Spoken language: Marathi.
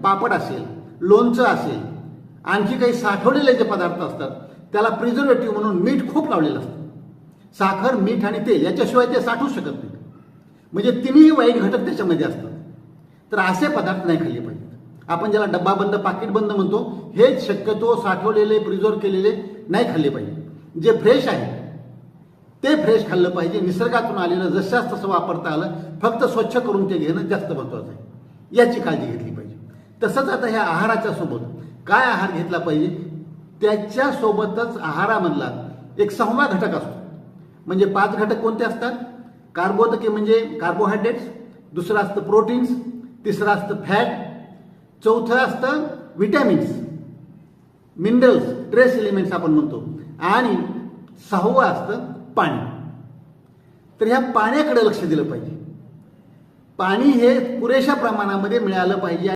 पापड असेल लोणचं असेल आणखी काही साठवलेले जे पदार्थ असतात त्याला प्रिझर्वेटिव्ह म्हणून मीठ खूप लावलेलं असतं. साखर मीठ आणि तेल याच्याशिवाय ते साठवू शकत नाही म्हणजे तिन्ही वाईट घटक त्याच्यामध्ये असतात. तर असे पदार्थ नाही खाल्ले पाहिजेत. आपण ज्याला डब्बा बंद पाकिट बंद म्हणतो हेच शक्यतो साठवलेले प्रिझर्व केलेले नाही खाल्ले पाहिजे जे फ्रेश आहे ते फ्रेश खाल्लं पाहिजे. निसर्गातून आलेलं जशाच तसं वापरता आलं फक्त स्वच्छ करून ते घेणं जास्त महत्वाचं आहे. याची काळजी घेतली तसंच आता ह्या आहाराच्या सोबत. काय आहार घेतला पाहिजे? त्याच्यासोबतच आहारामधला एक सहावा घटक असतो. म्हणजे पाच घटक कोणते असतात? कार्बोदके म्हणजे कार्बोहायड्रेट्स दुसरं असतं प्रोटीन्स तिसरं असतं फॅट चौथं असतं विटॅमिन्स मिनरल्स ट्रेस एलिमेंट्स आपण म्हणतो. आणि सहावं असतं पाणी. तर ह्या पाण्याकडे लक्ष दिलं पाहिजे. पाणी हे पुरेशा प्रमाणामध्ये मिळालं पाहिजे.